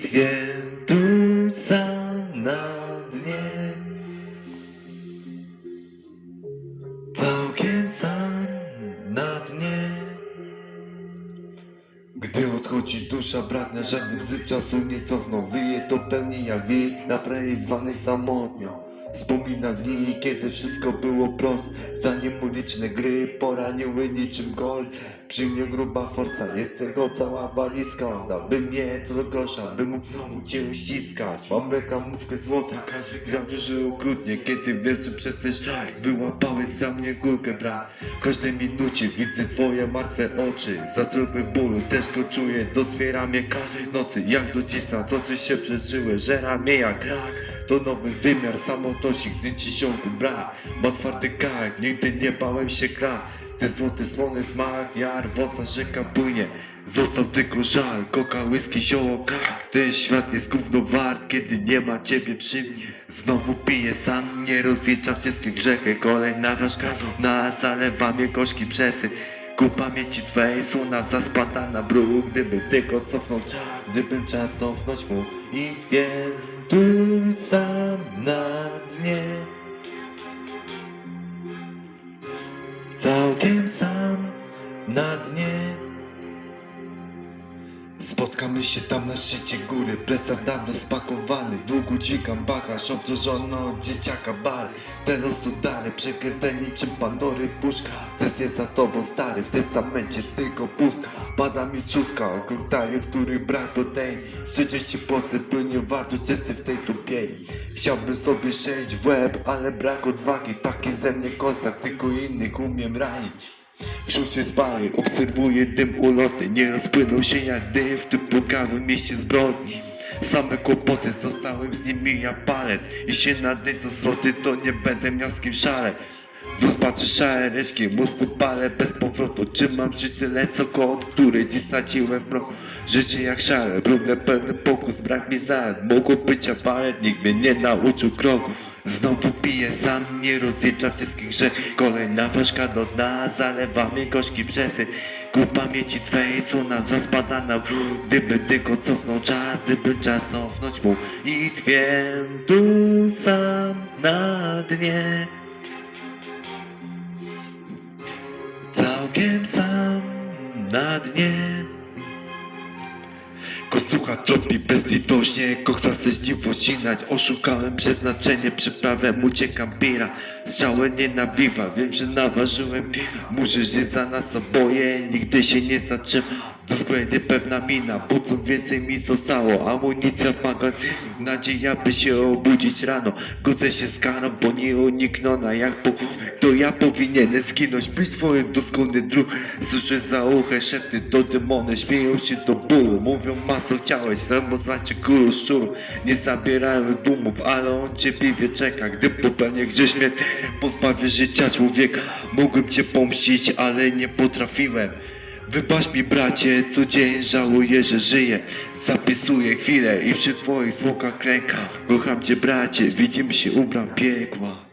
bitwie tu sam na dnie. Całkiem sam na dnie. Gdy odchodzi dusza bratnia, żadnym z czasu nie cofną Wyje to pełnienia wiek na prawie zwanej samotnią. Wspomina dni, kiedy wszystko było proste. Zanim uliczne gry poraniły niczym golce Przy mnie gruba forsa, jest tego cała walizka. Dałby mnie co do grosza, by mógł znowu cię ściskać. Mam reklamówkę złota, każdy gram że okrutnie. Kiedy wierszy przez ten szlak Wyłapałeś za mnie górkę brat. W każdej minucie widzę twoje martwe oczy. Zastrojmy bólu, też go czuję. Doswiera mnie każdej nocy. Jak do dziś toczy się przeżyły Żera mnie jak rak To nowy wymiar samotności Gdy ci ziomku brak Ma twardy kark, nigdy nie bałem się gra. Te złote słony smak, jar, woca rzeka płynie. Został tylko żal, koka, whisky, zioło, Ten świat jest gówno wart, kiedy nie ma ciebie przy mnie. Znowu piję sam, nie rozliczam wszystkie grzechy Kolejna ważka na zalewa mnie gorzki przesyt Ku pamięci twej słona zaspada na bruk. Gdyby tylko cofnął czas, gdybym czas cofnąć mógł. I wiem, tu sam na dnie. Całkiem sam na dnie Spotkamy się tam na szczycie góry. Plecak dawno spakowany. Długo dźwigam bagaż Obciążony od dzieciaka bal Ten losu dary Przekręte niczym Pandory puszka. Test jest za tobą stary W testamencie tylko pustka. Pada mi czuska Okrąg talie, w których brak protein. Życie ci pocy płynie warto czysty w tej tupiei Chciałbym sobie strzelić w łeb Ale brak odwagi. Taki ze mnie kozak Tylko innych umiem ranić Wśród się spali, obserwuję dym uloty Nie rozpłynął się jak dym w tym płukawym mieście zbrodni. Same kłopoty, zostałem z nimi jak palec Jeśli na dnie to zwroty, to nie będę miał z kim szaleć. W rozpaczy szare reszki, mózg wypalę bez powrotu. Trzymam życie lecą kot, który dziś straciłem w mroku. Życie jak szare, brudne, pełny pokus, brak mi zad Mogło być aparat, nikt mnie nie nauczył kroku Znowu piję sam, nie rozliczam wszystkich grzechów Kolejna ważka do dna, zalewa mnie gorzki przesyt Ku pamięci twej słona zaspada na brud Gdyby tylko cofnął czas, gdyby czas cofnąć mógł I tkwię tu sam na dnie. Całkiem sam na dnie Kosucha tropi bezlitośnie Koksa chce żniwo ścinać Oszukałem przeznaczenie Przyprawem uciekam pira. Strzałem nie na wiwa Wiem, że naważyłem piwa Muszę żyć za nas oboje Nigdy się nie zatrzymam. To skłędy pewna mina, po co więcej mi zostało. Amunicja w magazynie, nadzieja by się obudzić rano. Godzę się z karą, bo nie uniknona jak Bóg. To ja powinienem zginąć, być swoim doskonny druh Słyszę za uchem szepty, to demony śmieją się do bólu. Mówią maso chciałeś, samozwacie kulu szczur. Nie zabierają dumów, ale on cierpliwie czeka. Gdy popełnię gdzieś mnie pozbawię życia człowieka. Mogłem cię pomścić, ale nie potrafiłem. Wybacz mi bracie, co dzień żałuję, że żyję. Zapisuję chwilę i przy twoich zwłokach klękam. Kocham cię bracie, widzimy się u bram piekła